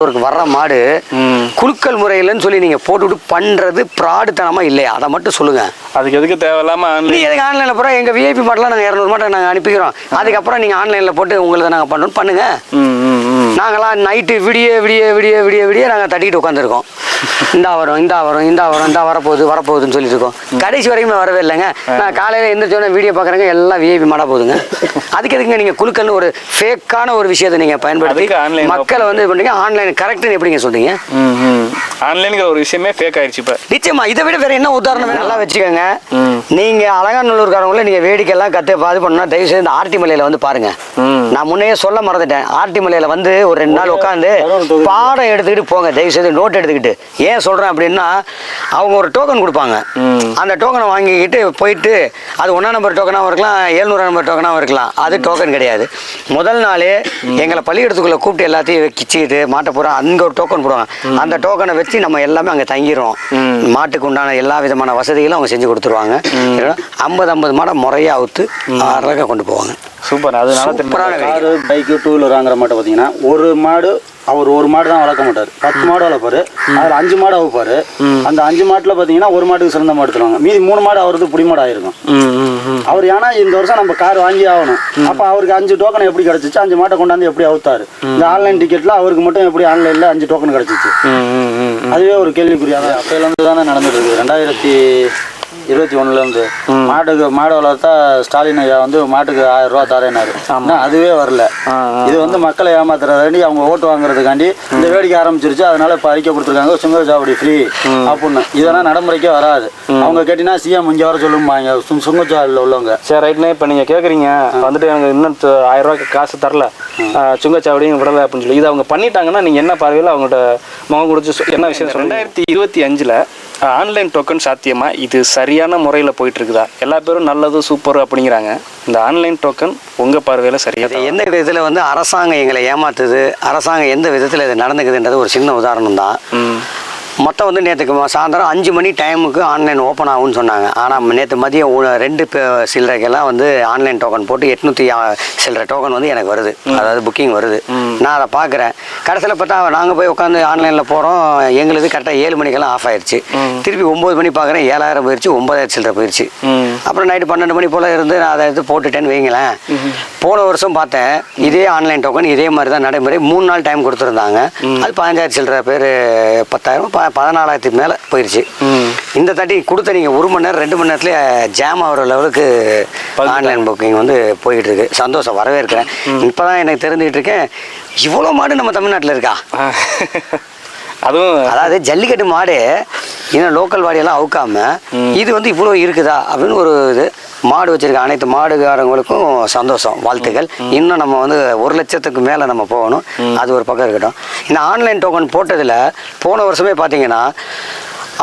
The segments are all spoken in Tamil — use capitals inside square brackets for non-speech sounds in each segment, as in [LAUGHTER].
ஒரு வர்ற மாடு ம். குலுக்கல் முறையிலன்னு சொல்லி நீங்க போட்டுவிட்டு பண்றது ப்ராடுத்தனமா இல்லையா? அதை மட்டும் சொல்லுங்க. அதுக்கு எதுக்கு தேவையில்லாம நீ எதுக்கு ஆன்லைன்ல போற? எங்க விஐபி மாடலாம் நாங்க இரநூறு மாட்டை நாங்க அனுப்பிக்கிறோம். அதுக்கப்புறம் நீங்க ஆன்லைன்ல போட்டு உங்களை நாங்க பண்ணணும் பண்ணுங்க. நாங்களாம் நைட்டு விடிய விடிய விடிய விடிய விடிய நாங்கள் தட்டிக்கிட்டு உட்காந்துருக்கோம் இந்தா வரும் இந்தா வரும் இந்தா வரும் இந்தா வரப்போகுது வரப்போகுதுன்னு சொல்லிட்டு இருக்கோம். கடைசி வரைக்கும் வரவே இல்லைங்க. நான் காலையில் எந்திரிச்சோன்னே வீடியோ பார்க்குறேங்க எல்லாம் விஐபி மாடா போகுதுங்க [LAUGHS] அதுக்கு எதுக்குங்க நீங்கள் குழுக்கல்னு ஒரு ஃபேக்கான ஒரு விஷயத்தை நீங்கள் பயன்படுத்தி மக்களை வந்து இது பண்ணீங்க ஆன்லைன் கரெக்ட்னு எப்படிங்க சொல்றீங்க? ஆன்லைனுங்கிற ஒரு விஷயமே ஃபேக் ஆயிடுச்சு இப்போ. நிச்சயமா. இதை விட வேற என்ன உதாரணம்? நல்லா வச்சுக்கோங்க. நீங்க அலங்காநல்லூர்காரங்கள நீங்க வேடிக்கைலாம் கத்து பாது பண்ணா தயவு செய்து இந்த ஆர்டி மலையில வந்து பாருங்க. நான் முன்னையே சொல்ல மறந்துட்டேன். ஆர்டி மலையில வந்து ஒரு ரெண்டு நாள் உட்காந்து பாடம் எடுத்துக்கிட்டு போங்க. தயவு செய்து நோட் எடுத்துக்கிட்டு. ஏன் சொல்றேன் அப்படின்னா அவங்க ஒரு டோக்கன் கொடுப்பாங்க. அந்த டோக்கனை வாங்கிக்கிட்டு போயிட்டு அது ஒன்றா நம்பர் டோக்கனாகவும் இருக்கலாம் ஏழ்நூறு நம்பர் டோக்கனாகவும் இருக்கலாம். அது டோக்கன் கிடையாது. முதல் நாளே எங்களை பள்ளிக்கூடத்துக்குள்ள கூப்பிட்டு எல்லாத்தையும் வச்சுக்கிட்டு மாட்ட போகிறோம் அங்கே ஒரு டோக்கன் போடுவாங்க. அந்த டோக்கனை வச்சு நம்ம எல்லாமே அங்கே தங்கிடுறோம் ம். மாட்டுக்கு உண்டான எல்லா விதமான வசதிகளும் அவங்க செஞ்சு கொடுத்துருவாங்க. ஐம்பது ஐம்பது மாடை முறையாக அவுத்து அழகாக கொண்டு போவாங்க. சூப்பர். அதனால சூப்பரான. காரு பைக்கு டூ வீலர் வாங்குற மாட்டை பார்த்தீங்கன்னா ஒரு மாடு அவர் ஒரு மாடு தான் வளர்க்க மாட்டார். பத்து மாடு வளர்ப்பாரு. அதில் அஞ்சு மாடு அவுப்பாரு. அந்த அஞ்சு மாட்டில் பார்த்தீங்கன்னா ஒரு மாட்டுக்கு சிறந்த மாடு தருவாங்க. மீதி மூணு மாடு அவருக்கு புடி மாடு ஆயிருக்கும் அவர் ஏன்னா இந்த வருஷம் நம்ம கார் வாங்கி ஆகணும். அப்போ அவருக்கு அஞ்சு டோக்கன் எப்படி கிடைச்சிச்சு? அஞ்சு மாட்டை கொண்டாந்து எப்படி அவுத்தாரு? இந்த ஆன்லைன் டிக்கெட்ல அவருக்கு மட்டும் எப்படி ஆன்லைன்ல அஞ்சு டோக்கன் கிடைச்சிச்சு? அதுவே ஒரு கேள்விக்குறியாக அப்பையிலேருந்து தானே நடந்துட்டு இருக்குது ரெண்டாயிரத்தி இருபத்தி ஒண்ணுலேருந்து. மாட்டுக்கு மாடு வளர்த்தா ஸ்டாலின் ஐயா வந்து மாட்டுக்கு ஆயிரம் ரூபா தரேனாரு ஆனால் அதுவே வரல. இது வந்து மக்களை ஏமாத்துறதாண்டி அவங்க ஓட்டு வாங்குறதுக்காண்டி இந்த வேடிக்கை ஆரம்பிச்சிருச்சு. அதனால இப்போ அறிக்கை கொடுத்துருக்காங்க. சுங்க சாவடி ஃப்ரீ அப்படின்னு. இதெல்லாம் நடைமுறைக்கே வராது. அவங்க கேட்டிங்கன்னா சிஎம் இங்கே வர சொல்லுமாங்க சுங்கச்சாவடியில் உள்ளவங்க. சரி ரைட்ண்ணே இப்போ நீங்கள் கேட்குறீங்க வந்துட்டு எனக்கு இன்னும் ஆயிரம் ரூபாய்க்கு காசு தரல. சுங்கச்சாவடியும் விடலை அப்படின்னு சொல்லி. இது அவங்க பண்ணிட்டாங்கன்னா நீங்கள் என்ன பார்வையில் அவங்கள்ட்ட முகம் கொடுத்து சொ- என்ன விஷயம் ரெண்டாயிரத்தி இருபத்தி அஞ்சில் ஆன்லைன் டோக்கன் சாத்தியமா? இது சரியான முறையில் போயிட்டு இருக்குதா எல்லா பேரும் நல்லது சூப்பர் அப்படிங்கிறாங்க. இந்த ஆன்லைன் டோக்கன் உங்கள் பார்வையில் சரியா இது எந்த விதத்தில் வந்து அரசாங்கம் எங்களை ஏமாத்துது? அரசாங்கம் எந்த விதத்தில் இது நடந்துக்குதுன்றது ஒரு சின்ன உதாரணம் தான் மொத்தம் வந்து நேற்றுக்கு சாயந்தரம் அஞ்சு மணி டைமுக்கு ஆன்லைன் ஓப்பன் ஆகும்னு சொன்னாங்க. ஆனால் நேற்று மதியம் ரெண்டு சில்லறைக்கெல்லாம் வந்து ஆன்லைன் டோக்கன் போட்டு எட்நூற்றி சில்லறை டோக்கன் வந்து எனக்கு வருது. அதாவது புக்கிங் வருது. நான் அதை பார்க்குறேன். கடைசியில் பார்த்தா நாங்கள் போய் உட்காந்து ஆன்லைனில் போகிறோம் எங்களுக்கு கரெக்டாக ஏழு மணிக்கெல்லாம் ஆஃப் ஆயிடுச்சு திருப்பி ஒம்பது மணி பார்க்குறேன். ஏழாயிரம் போயிடுச்சு ஒம்பதாயிரம் சில்லறை போயிடுச்சு அப்புறம் நைட்டு பன்னெண்டு மணி போல் இருந்து நான் அதை எடுத்து போட்டுட்டேன்னு வைங்களேன். போன வருஷம் பார்த்தேன் இதே ஆன்லைன் டோக்கன் இதே மாதிரி தான் நடைமுறை. மூணு நாள் டைம் கொடுத்துருந்தாங்க. அது பதினஞ்சாயிரம் சில்லற பேர் பத்தாயிரம் ப பதினாலாயிரத்துக்கு மேலே போயிடுச்சு. இந்த தட்டி கொடுத்த நீங்கள் ஒரு மணி நேரம் ரெண்டு மணி நேரத்துல ஜாம் ஆகிற லெவலுக்கு ஆன்லைன் புக்கிங் வந்து போயிட்டு இருக்கு சந்தோஷம் வரவேற்கிறேன். இப்போ தான் எனக்கு தெரிஞ்சுக்கிட்டு இருக்கேன் இவ்வளோ மாடு நம்ம தமிழ்நாட்டில் இருக்கா? அதுவும் அதாவது ஜல்லிக்கட்டு மாடு இன்னும் லோக்கல் வாடியெல்லாம் அவுக்காம இது வந்து இவ்வளோ இருக்குதா அப்படின்னு ஒரு இது மாடு வச்சிருக்க அனைத்து மாடுகாரங்களுக்கும் சந்தோஷம் வாழ்த்துக்கள். இன்னும் நம்ம வந்து ஒரு லட்சத்துக்கு மேலே நம்ம போகணும். அது ஒரு பக்கம் இருக்கட்டும். இந்த ஆன்லைன் டோக்கன் போட்டதில் போன வருஷமே பார்த்தீங்கன்னா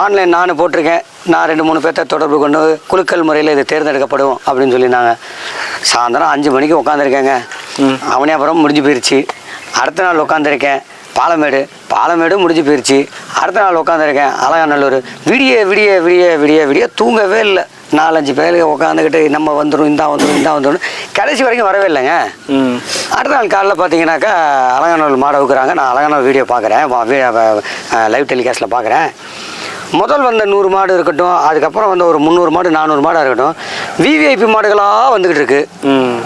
ஆன்லைன் நான் போட்டிருக்கேன். நான் ரெண்டு மூணு பேர்த்த தொடர்பு கொண்டு குலுக்கல் முறையில் இது தேர்ந்தெடுக்கப்படும் அப்படின்னு சொல்லியிருந்தாங்க. சாயந்தரம் அஞ்சு மணிக்கு உட்காந்துருக்கேங்க அவனியாபுரம் முடிஞ்சு போயிருச்சு. அடுத்த நாள் உட்காந்துருக்கேன் பாலமேடு பாலமேடு முடிஞ்சு போயிருச்சு. அடுத்த நாள் உட்காந்துருக்கேன் அலகாநல்லூர் விடிய விடிய விடிய விடிய விடிய தூங்கவே இல்லை. நாலஞ்சு பேருக்கு உட்காந்துக்கிட்டு நம்ம வந்துடும் இந்தா வந்துடும் இந்தா வந்துடும் கடைசி வரைக்கும் வரவே இல்லைங்க. அடுத்த நாள் காலைல பார்த்தீங்கன்னாக்கா அலங்காநல்லூர் மாடை வைக்கிறாங்க நான் அலங்காநல்லூர் வீடியோ பார்க்குறேன் லைவ் டெலிகாஸ்ட்டில் பார்க்குறேன் முதல் வந்த நூறு மாடு இருக்கட்டும் அதுக்கப்புறம் வந்த ஒரு முந்நூறு மாடு நானூறு மாடாக இருக்கட்டும் விவிஐபி மாடுகளாக வந்துக்கிட்டு இருக்கு. ம்.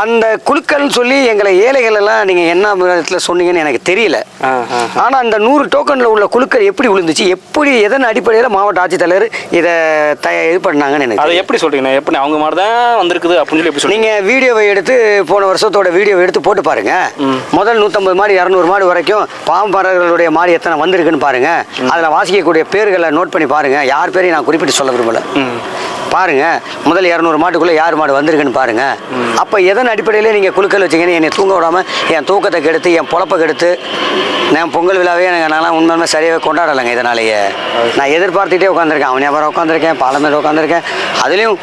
அந்த குழுக்கள்னு சொல்லி எங்களை ஏழைகள் எல்லாம் நீங்கள் என்ன விதத்தில் சொன்னீங்கன்னு எனக்கு தெரியல. ஆ ஆ ஆனால் அந்த நூறு டோக்கனில் உள்ள குழுக்கள் எப்படி விழுந்துச்சு? எப்படி எதன் அடிப்படையில் மாவட்ட ஆட்சித்தலைவர் இதை இது பண்ணாங்கன்னு எனக்கு அதை. எப்படி சொல்றீங்க எப்படி அவங்க மாதிரி தான் வந்திருக்குது அப்படின்னு சொல்லி எப்படி நீங்க வீடியோவை எடுத்து போன வருஷத்தோட வீடியோவை எடுத்து போட்டு பாருங்க. முதல் நூற்றம்பது மாடு இரநூறு மாடு வரைக்கும் பாம்பரர்களுடைய மாடு எத்தனை வந்திருக்குன்னு பாருங்க. அதில் வாசிக்கக்கூடிய பேர்களை நோட் பண்ணி பாருங்க. யார் பேரையும் நான் குறிப்பிட்டு சொல்ல விரும்பல. பாருங்க முதல் இரநூறு மாட்டுக்குள்ள யார் மாடு வந்திருக்குன்னு பாருங்க. அப்போ எதன் அடிப்படையிலே நீங்கள் குழுக்கள் வச்சீங்கன்னு என்னை தூங்க விடாமல் என் தூக்கத்தை கெடுத்து என் பொழப்பை கெடுத்து நான் பொங்கல் விழாவே எனக்கு நல்லா உண்மையுமே சரியாகவே கொண்டாடலைங்க இதனாலேயே. நான் எதிர்பார்த்துட்டே உட்காந்துருக்கேன் அவன் வியாபாரம் உட்காந்துருக்கேன் பாலமேடு உட்காந்துருக்கேன் அதுலேயும்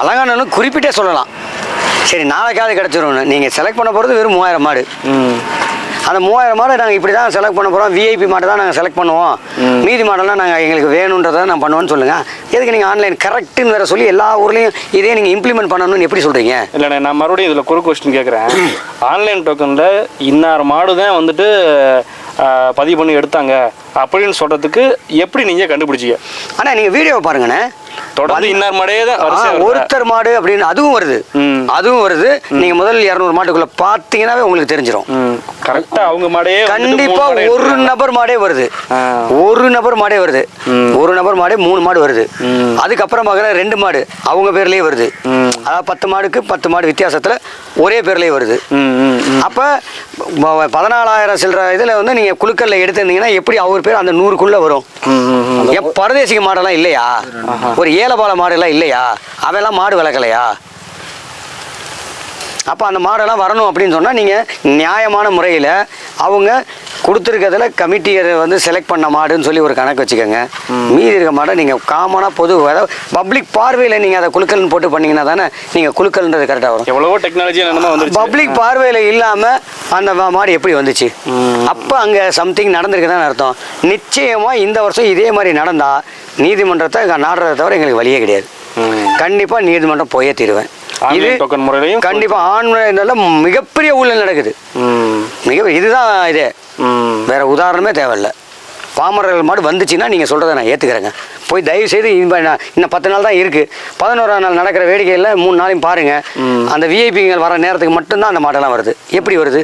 அழகானாலும் குறிப்பிட்டே சொல்லலாம். சரி நாளைக்காவது கிடச்சிரும்னு. நீங்கள் செலக்ட் பண்ண போகிறது வெறும் மூவாயிரம் மாடு. அந்த மூவாயிரம் மாடை நாங்கள் இப்படி தான் செலக்ட் பண்ண போகிறோம் விஐபி மாடை தான் நாங்கள் செலக்ட் பண்ணுவோம். மீதி மாடெல்லாம் நாங்கள் எங்களுக்கு வேணுன்றதை நான் பண்ணுவோன்னு சொல்லுங்கள் எதுக்கு நீங்கள் ஆன்லைன் கரெக்டுன்னு வேற சொல்லி எல்லா ஊர்லேயும் இதே நீங்கள் இம்ப்ளிமெண்ட் பண்ணணும்னு எப்படி சொல்கிறீங்க இல்லைண்ணே நான் மறுபடியும் இதில் குறு கொஸ்டின் கேட்குறேன் ஆன்லைன் டோக்கனில் இன்னார் மாடு தான் வந்துட்டு பதிவு பண்ணி எடுத்தாங்க. அப்படின்னு சொல்கிறதுக்கு எப்படி நீங்கள் கண்டுபிடிச்சீங்க? ஆனால் நீங்கள் வீடியோவை பாருங்கண்ணே. தொடர்ந்து இன்னார் மாடே தான்? ஒருத்தர் மாடு அப்படின்னு அதுவும் வருது. அதுவும் வருது. நீங்க முதல் இரநூறு மாட்டுக்குள்ள பார்த்தீங்கன்னாவே உங்களுக்கு தெரிஞ்சிடும் ம். கரெக்டாக அவங்க மாடே கண்டிப்பா ஒரு. நபர் மாடே வருது. ஒரு நபர் மாடே வருது. ஒரு நபர் மாடே மூணு மாடு வருது. அதுக்கப்புறம் பார்க்குற ரெண்டு மாடு அவங்க பேர்லயே வருது. அதாவது பத்து மாடுக்கு பத்து மாடு வித்தியாசத்துல ஒரே பேர்லயே வருது. அப்ப ப- பதினாலாயிரம் சில்லற இதுல வந்து நீங்க குழுக்கல்ல எடுத்திருந்தீங்கன்னா எப்படி அவர் பேர் அந்த நூறுக்குள்ள வரும்? ம் ம் ம். ஏன் பரதேசிக மாடெல்லாம் இல்லையா? ஒரு ஏலபால மாடுலாம் இல்லையா? அவெல்லாம் மாடு வளர்க்கலையா? அப்போ அந்த மாடெல்லாம் வரணும் அப்படின்னு சொன்னால் நீங்கள் நியாயமான முறையில் அவங்க கொடுத்துருக்கிறதுல கமிட்டியை வந்து செலக்ட் பண்ண மாடுன்னு சொல்லி ஒரு கணக்கு வச்சுக்கோங்க. மீதி இருக்க மாடை நீங்கள் காமனாக பொது அதாவது பப்ளிக் பார்வையில் நீங்கள் அதை குழுக்கல்னு போட்டு பண்ணீங்கன்னா தானே நீங்கள் குழுக்கல்ன்றது கரெக்டாக வரும். எவ்வளவோ டெக்னாலஜி என்னமோ பப்ளிக் பார்வையில் இல்லாமல் அந்த மாடு எப்படி வந்துச்சு? அப்போ அங்கே சம்திங் நடந்திருக்குதான்னு அர்த்தம். நிச்சயமாக இந்த வருஷம் இதே மாதிரி நடந்தால் நீதிமன்றத்தை நாடுறதை தவிர எங்களுக்கு வழியே கிடையாது. கண்டிப்பாக நீதிமன்றம் போயே தீருவேன். Online token முறையிலையும் கண்டிப்பாக ஆன்லைனில் மிகப்பெரிய ஊழல் நடக்குது. மிக இதுதான் இது. வேற உதாரணமே தேவையில்ல. பாமரர்கள் மாடு வந்துச்சுன்னா நீங்கள் சொல்கிறத நான் ஏற்றுக்கிறேங்க போய் தயவு செய்து இன்னும் பத்து நாள் தான் இருக்குது பதினோராம் நாள் நடக்கிற வேடிக்கையில் மூணு நாளையும் பாருங்கள் அந்த விஐபிங்கள் வர நேரத்துக்கு மட்டும்தான் அந்த மாடெல்லாம் வருது. எப்படி வருது?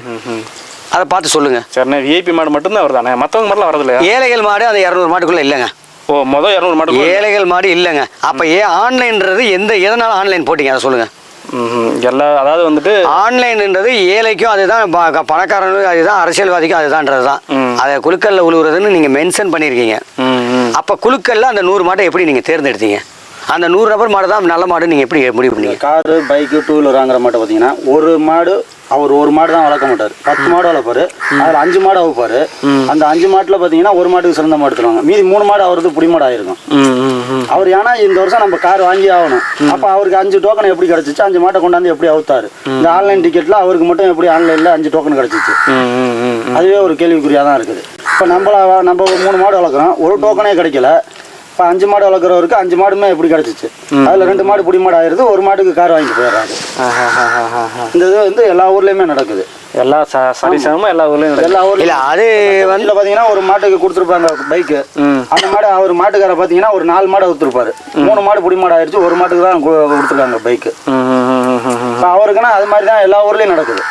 அதை பார்த்து சொல்லுங்கள் சரிண்ணே விஐபி மாடு மட்டும்தான் வருதாண்ணே மற்றவங்க மாதிரிலாம் வரது இல்லையா ஏழைகள் மாடு அந்த இரநூறு மாட்டுக்குள்ளே இல்லைங்க. ஓ மொதல் இரநூறு மாடு ஏழைகள் மாடு இல்லைங்க. அப்போ ஏன் ஆன்லைன்றது எந்த எதனால் ஆன்லைன் போட்டீங்க? அதை சொல்லுங்கள் எல்லா அதாவது வந்துட்டு ஆன்லைன்ன்றது ஏழைக்கும் அதுதான் ப- பணக்காரனுக்கும் அதுதான் அரசியல்வாதிக்கும் அதுதான்ன்றது தான். அதை குழுக்கல்ல உழுவுறதுன்னு நீங்கள் மென்ஷன் பண்ணியிருக்கீங்க. அப்போ குழுக்கல்ல அந்த நூறு மாட்டை எப்படி நீங்கள் தேர்ந்தெடுத்தீங்க? அந்த நூறு நபர் மாடு தான் நல்ல மாடு நீங்கள் எப்படி முடிவு பண்ணீங்க? காரு பைக்கு டூ வீலர் வாங்குற மாட்டை பார்த்தீங்கன்னா ஒரு மாடு அவர் ஒரு மாடு தான் வளர்க்க மாட்டார். பத்து மாடு வளர்ப்பாரு. அதில் அஞ்சு மாடு அவுப்பாரு. அந்த அஞ்சு மாட்டில் பார்த்தீங்கன்னா ஒரு மாட்டுக்கு சிறந்த மாடு தருவாங்க. மீதி மூணு மாடு அவரது புடி மாடு ஆயிருக்கும். அவர் ஏன்னா இந்த வருஷம் நம்ம கார் வாங்கி ஆகணும். அப்போ அவருக்கு அஞ்சு டோக்கன் எப்படி கிடைச்சிச்சு? அஞ்சு மாட்டை கொண்டாந்து எப்படி அவுத்தாரு? இந்த ஆன்லைன் டிக்கெட்டில் அவருக்கு மட்டும் எப்படி ஆன்லைனில் அஞ்சு டோக்கன் கிடைச்சிச்சு. அதுவே ஒரு கேள்விக்குறியாக தான் இருக்குது. இப்போ நம்மள நம்ம ஒரு மூணு மாடு வளர்க்குறோம். ஒரு டோக்கனே கிடைக்கல. இப்போ அஞ்சு மாடு வளர்க்குறவருக்கு அஞ்சு மாடுமே எப்படி கிடைச்சிச்சு. அதில் ரெண்டு மாடு புடி மாடு ஆயிருது ஒரு மாட்டுக்கு கார் வாங்கிட்டு போயிடுறாரு ஆஹாஹாஹாஹா. இந்த இது வந்து எல்லா ஊர்லேயுமே நடக்குது. எல்லா ச சரிசமமாக எல்லா ஊர்லேயும். எல்லா ஊர்லையும் இல்லை அது வந்து இதில் பார்த்தீங்கன்னா ஒரு மாட்டுக்கு கொடுத்துருப்பாங்க பைக்கு. அந்த மாடு அவர் மாட்டுக்கார பார்த்தீங்கன்னா ஒரு நாலு மாடு ஊற்றுருப்பாரு மூணு மாடு புடி மாடு ஆயிடுச்சு ஒரு மாட்டுக்கு தான் கொடுத்துருக்காங்க பைக்கு. இப்போ அவருக்குன்னா அது மாதிரி தான் எல்லா ஊர்லேயும் நடக்குது.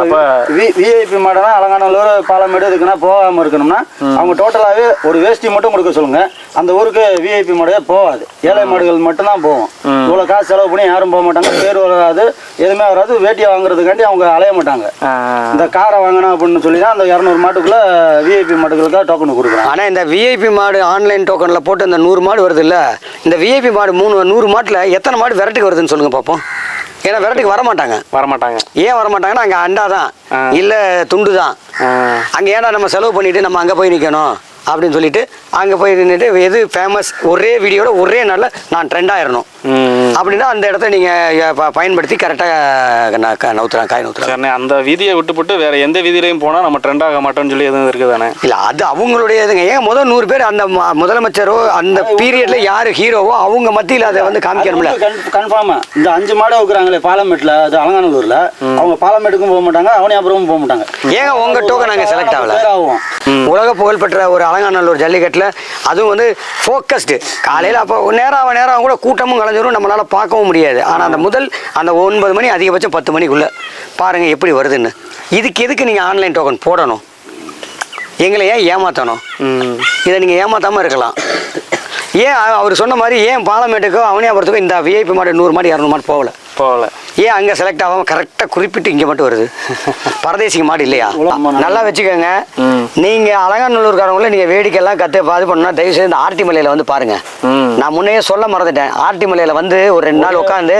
அப்போ வி விஐபி மாடனா அலங்காநல்லூர் பாலமேடு இதுக்குன்னா போகாமல் இருக்கணும்னா அவங்க டோட்டலாகவே ஒரு வேஷ்டி மட்டும் கொடுக்க சொல்லுங்க. அந்த ஊருக்கு விஐபி மாடே போகாது. ஏழை மாடுகள் மட்டும்தான் போகும் இவ்வளோ காசு செலவு பண்ணி யாரும் போக மாட்டாங்க. பேர் வராது எதுவுமே வராது. வேட்டியை வாங்குறதுக்காண்டி அவங்க அலைய மாட்டாங்க. இந்த காரை வாங்கணும் அப்படின்னு சொல்லி தான் அந்த இரநூறு மாட்டுக்குள்ள விஐபி மாடுகளுக்கு தான் டோக்கன் கொடுக்குறாங்க. ஆனால் இந்த விஐபி மாடு ஆன்லைன் டோக்கனில் போட்டு இந்த நூறு மாடு வருது இல்லை இந்த விஐபி மாடு மூணு நூறு மாட்டில் எத்தனை மாடு விரட்டுக்கு வருதுன்னு சொல்லுங்கள் பார்ப்போம் ஏன்னா விரட்டுக்கு வர மாட்டாங்க வரமாட்டாங்க. ஏன் வர மாட்டாங்கன்னா அங்கே அண்டா தான். இல்லை துண்டு தான் அங்கே ஏன்டா நம்ம செலவு பண்ணிட்டு நம்ம அங்கே போய் நிற்கணும் அப்படின்னு சொல்லிட்டு அங்கே போய் நின்றுட்டு எது ஃபேமஸ் ஒரே வீடியோட ஒரே நாளில் நான் ட்ரெண்ட் ஆயிடணும் அப்படின்னா அந்த இடத்த நீங்கள் பயன்படுத்தி கரெக்டாக நவுத்துறாங்க காய் நவுத்துறாங்க அந்த வீதியை விட்டுப்புட்டு வேற எந்த வீதியிலையும் போனால் நம்ம ட்ரெண்ட் ஆக மாட்டோம்னு சொல்லி எதுவும் இருக்குதானே இல்லை அது அவங்களுடைய இதுங்க. ஏன் முதல் நூறு பேர் அந்த முதலமைச்சரோ அந்த பீரியட்ல யார் ஹீரோவோ அவங்க மத்தியில் அதை வந்து காமிக்கணும்ல. கன்ஃபார்மா இந்த அஞ்சு மாடு வைக்கிறாங்களே பாலமேட்டில் அது அலங்காநல்லூர்ல அவங்க பாலமேட்டுக்கும் போக மாட்டாங்க அவனியாபுரமும் போக மாட்டாங்க. ஏங்க உங்க டோக்கன் அங்கே செலக்ட் ஆகல. ஆகும். உலக புகழ்பெற்ற ஒரு அலங்காநல்லூர் ஜல்லிக்கட்டில் அதுவும் வந்து ஃபோக்கஸ்டு காலையில் அப்போ நேரம் நேரம் கூட கூட்டமும் கலைஞ்சிரும் நம்மளால் பார்க்கவும் முடியாது. ஆனால் அந்த முதல் அந்த ஒன்பது மணி அதிகபட்சம் பத்து மணிக்குள்ளே பாருங்கள் எப்படி வருதுன்னு. இதுக்கு எதுக்கு நீங்கள் ஆன்லைன் டோக்கன் போடணும்? எங்களை ஏன் ஏமாற்றணும் இதை நீங்கள் ஏமாத்தாமல் இருக்கலாம். ஏன் அவர் சொன்ன மாதிரி ஏன் பாலமேட்டுக்கோ அவனியாபுரத்துக்கோ இந்த விஐபி மாடு நூறு மாடு இரநூறு மாடு போகல? போகல. ஏன் அங்கே செலக்ட் ஆகாமல் கரெக்டாக குறிப்பிட்டு இங்கே மட்டும் வருது? பரதேசிக்கு மாடு இல்லையா? நல்லா வச்சுக்கோங்க. நீங்கள் அலங்காநல்லூர்காரங்கள நீங்கள் வேடிக்கைலாம் கற்று இது பண்ணா தயவு செய்து இந்த ஆர்டி மலையில் வந்து பாருங்கள் ம். நான் முன்னையே சொல்ல மறந்துட்டேன். ஆர்டி மலையில் வந்து ஒரு ரெண்டு நாள் உட்காந்து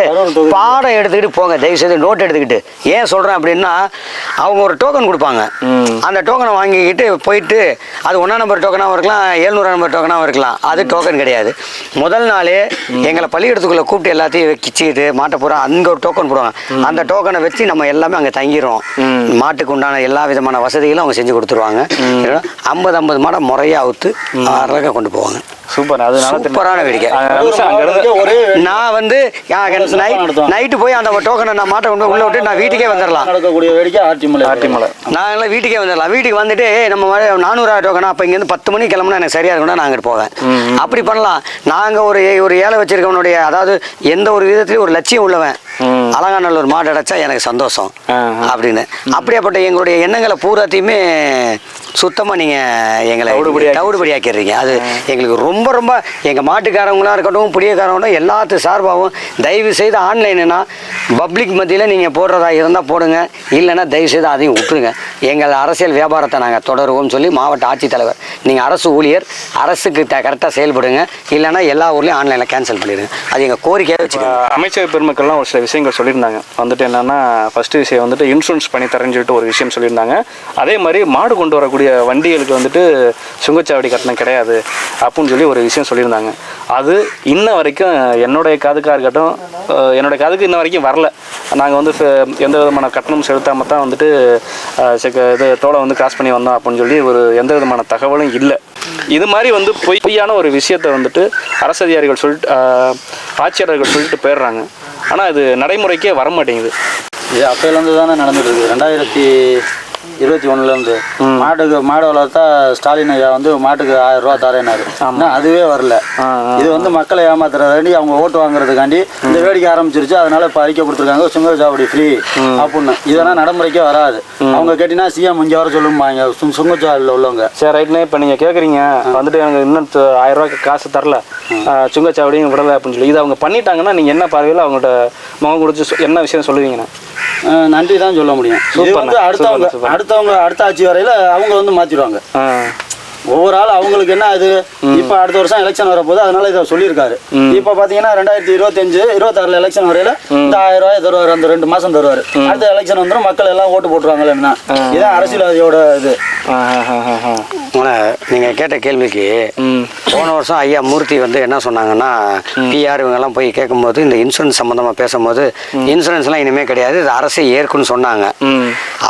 பாடம் எடுத்துக்கிட்டு போங்க. தயவு செய்து நோட் எடுத்துக்கிட்டு. ஏன் சொல்கிறேன் அப்படின்னா அவங்க ஒரு டோக்கன் கொடுப்பாங்க. அந்த டோக்கனை வாங்கிக்கிட்டு போயிட்டு அது ஒன்றா நம்பர் டோக்கனாகவும் இருக்கலாம் ஏழ்நூறு நம்பர் டோக்கனாகவும் இருக்கலாம். அது டோக்கன் கிடையாது. முதல் நாளே எங்களை பள்ளிக்கூடத்துக்குள்ளே கூப்பிட்டு எல்லாத்தையும் கிச்சிக்கிட்டு மாட்ட போகிறோம் அங்கே ஒரு டோக்கன் டோக்கன் போடுவாங்க. அந்த டோக்கனை வச்சு நம்ம எல்லாமே அங்கே தங்கிடுவோம் மாட்டுக்கு உண்டான எல்லா விதமான வசதிகளும் அவங்க செஞ்சு கொடுத்துருவாங்க. ஐம்பது ஐம்பது மாடை முறையாக அவுத்து அழகாக கொண்டு போவாங்க. சூப்பர். அதனால சூப்பரான வேடிக்கை. நான் வந்து. நைட்டு போய் அந்த டோக்கனை நான் மாட்டை கொண்டு உள்ள விட்டு நான் வீட்டுக்கே வந்துடலாம் நடக்கக்கூடிய வேடிக்கை ஆட்டிமலை ஆட்டிமலை நான் எல்லாம் வீட்டுக்கே வந்துடலாம் வீட்டுக்கு வந்துட்டு "ஏய், நம்ம மாதிரி நானூறு டோக்கனா அப்போ இங்கேருந்து பத்து மணிக்கு கிளம்புனா எனக்கு சரியா இருக்கும்னா நான் அங்கிட்டு போவேன். அப்படி பண்ணலாம். நாங்கள் ஒரு ஒரு ஏழை வச்சிருக்கவனுடைய அதாவது எந்த ஒரு விதத்துலையும் ஒரு லட்சியம் உள்ளவன். அலங்காநல்லூர் மாடு அடைச்சா எனக்கு சந்தோஷம். அப்படின்னு. அப்படியாப்பட்ட எங்களுடைய எண்ணங்களை பூராத்தையுமே சுத்தமாக நீங்கள் எங்களை தவிடுபடியாக்கி- தவிடுபடியாக்கிடுறீங்க. அது எங்களுக்கு ரொம்ப ரொம்ப எங்கள் மாட்டுக்காரங்களா இருக்கட்டும் புடியக்காரங்களும் எல்லாத்து சார்பாகவும் தயவு செய்து ஆன்லைனுனா பப்ளிக் மத்தியில் நீங்கள் போடுறதா இருந்தால் போடுங்க. இல்லைன்னா தயவு செய்து அதையும் விட்டுருங்க. எங்கள் அரசியல் வியாபாரத்தை நாங்கள் தொடருவோம்னு சொல்லி மாவட்ட ஆட்சித்தலைவர் நீங்கள் அரசு ஊழியர் அரசுக்கு த கரெக்டாக செயல்படுங்க. இல்லைன்னா எல்லா ஊர்லேயும் ஆன்லைனில் கேன்சல் பண்ணிடுங்க. அது எங்கள் கோரிக்கையாக வச்சுக்கோங்க. அமைச்சர் பெருமக்கள்லாம் ஒரு சில விஷயங்கள் சொல்லியிருந்தாங்க. வந்துட்டு என்னன்னா ஃபர்ஸ்ட் விஷயம் வந்துட்டு இன்சூரன்ஸ் பண்ணி தரேன்னு சொல்லிட்டு ஒரு விஷயம் சொல்லியிருந்தாங்க. அதே மாதிரி மாடு கொண்டு வரக்கூடிய வண்டிகளுக்கு வந்துட்டு சுங்கச்சாவடி கட்டணம் கிடையாது அப்படின்னு சொல்லி ஒரு விஷயம் சொல்லியிருந்தாங்க. அது இன்ன வரைக்கும் என்னுடைய காதுக்காக இருக்கட்டும் என்னுடைய காதுக்கு இன்ன வரைக்கும் வரல. நாங்கள் வந்து எந்த விதமான கட்டணம் செலுத்தாமல் தான் வந்துட்டு ஆஹ் இது தோலை வந்து கிராஸ் பண்ணி வந்தோம் அப்படின்னு சொல்லி ஒரு எந்த விதமான தகவலும் இல்லை. இது மாதிரி வந்து பொய் பொய்யான ஒரு விஷயத்தை வந்துட்டு அரசு அதிகாரிகள் சொல்லிட்டு ஆட்சியாளர்கள் சொல்லிட்டு போயிடுறாங்க. ஆனால் அது நடைமுறைக்கே வர மாட்டேங்குது இது அப்போலேருந்து தானே நடந்துட்டு இருக்குது ரெண்டாயிரத்தி இருபத்தி ஒன்றுலேருந்து மாட்டுக்கு மாடு வளர்த்தா ஸ்டாலின் ஐயா வந்து மாட்டுக்கு ஆயிரம் ரூபா தரேனாரு. ஆனால் அதுவே வரல. இது வந்து மக்களை ஏமாத்துறதாண்டி அவங்க ஓட்டு வாங்குறதுக்காண்டி இந்த வேடிக்கை ஆரம்பிச்சிருச்சு. அதனால இப்போ அறிக்கை கொடுத்துருக்காங்க. சுங்க சாவடி ஃப்ரீ அப்படின்னு. இதெல்லாம் நடைமுறைக்கே வராது. அவங்க கேட்டிங்கன்னா சிஎம் இங்கே வர சொல்லுமாங்க சுங்கச்சாவடியில் உள்ளவங்க. சரி ரைட்னே இப்போ நீங்கள் கேட்குறீங்க வந்துட்டு எனக்கு இன்னும் ஆயிரம் ரூபாய்க்கு காசு தரல. சுங்கச்சாவடியும் விடலை அப்படின்னு சொல்லி. இதை அவங்க பண்ணிட்டாங்கன்னா நீங்கள் என்ன பார்வையில் அவங்கள்ட்ட முகம் கொடுத்து என்ன விஷயம் சொல்லுவீங்கண்ணா நன்றி தான் சொல்ல முடியும். அடுத்தவங்க. அடுத்தவங்க அடுத்த ஆட்சி வரையில அவங்க வந்து மாத்திடுவாங்க. ஒவ்வொரு ஆள் அவங்களுக்கு என்ன இது இப்ப அடுத்த வருஷம் எலெக்ஷன் வரப்போகுது. அதனால இதை சொல்லியிருக்காரு. இப்ப பாத்தீங்கன்னா ரெண்டாயிரத்தி இருபத்தஞ்சு இருபத்தாறுல எலெக்ஷன் வரையில இந்த ஆயிரம் ரூபாய் தருவாரு. அந்த ரெண்டு மாசம் தருவாரு. அடுத்த எலெக்ஷன் வந்துடும் மக்கள் எல்லாம் ஓட்டு போட்டுருவாங்களேன்னா இதான் அரசியல்வாதியோட இது. நீங்கள் கேட்ட கேள்விக்கு போன வருஷம் ஐயா மூர்த்தி வந்து என்ன சொன்னாங்கன்னா பிஆர் இவங்கெல்லாம் போய் கேட்கும்போது இந்த இன்சூரன்ஸ் சம்மந்தமாக பேசும்போது இன்சூரன்ஸ்லாம் இனிமேல் கிடையாது இது அரசே ஏற்குன்னு சொன்னாங்க.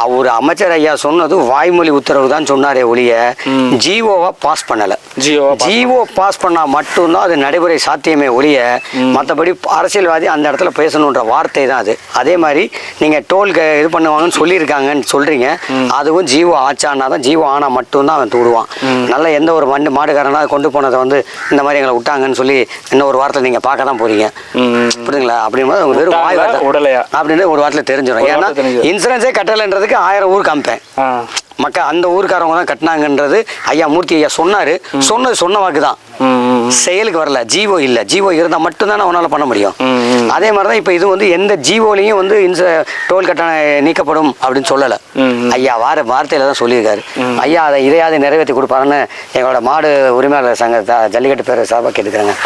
அவர் அமைச்சர் ஐயா சொன்னது வாய்மொழி உத்தரவு தான் சொன்னாரே ஒழிய ஜிஓவை பாஸ் பண்ணலை. ஜியோ ஜிஓ பாஸ் பண்ணால் மட்டும்தான் அது நடைமுறை சாத்தியமே ஒழிய மற்றபடி அரசியல்வாதி அந்த இடத்துல பேசணுன்ற வார்த்தை தான் அது. அதே மாதிரி நீங்கள் டோல் இது பண்ணுவாங்கன்னு சொல்லியிருக்காங்கன்னு சொல்கிறீங்க அதுவும் ஜிஓ ஆச்சானா தான் ஜிஓ ஆனால் மட்டும்தான் அவன் தூடுவான். நல்ல எந்த ஒரு வண்டி மாடுகாரனா கொண்டு போனதை வந்து இந்த மாதிரி எங்களை விட்டாங்கன்னு சொல்லி இன்னும் ஒரு வாரத்தில் நீங்கள் பார்க்க தான் போகிறீங்க புரியுதுங்களா? அப்படிங்கும்போது வெறும் வாய் உடலையா? அப்படின்னு ஒரு வாரத்தில் தெரிஞ்சிடும் ஏன்னா. இன்சூரன்ஸே கட்டலைன்றதுக்கு ஆயிரம் ஊர் காமிப்பேன் மக்கள் அந்த ஊருக்காரவங்க தான் கட்டினாங்கன்றது ஐயா மூர்த்தி ஐயா சொன்னாரு. சொன்னது சொன்ன வாக்கு தான். செயலுக்கு வரல. ஜீவோ இல்லை. ஜீவோ இருந்தால் மட்டும்தானே அவனால் பண்ண முடியும். அதே மாதிரி தான் இப்போ இது வந்து எந்த ஜீவோலையும் வந்து இன்ச டோல் கட்டணம் நீக்கப்படும் அப்படின்னு சொல்லலை. ஐயா வார வார்த்தையில தான் சொல்லியிருக்காரு. ஐயா அதை இதையாவது நிறைவேற்றி கொடுப்பாருன்னு எங்களோட மாடு உரிமையாளர் சங்க ஜல்லிக்கட்டு பேர் சார்பாக கேட்டுக்கிறாங்க.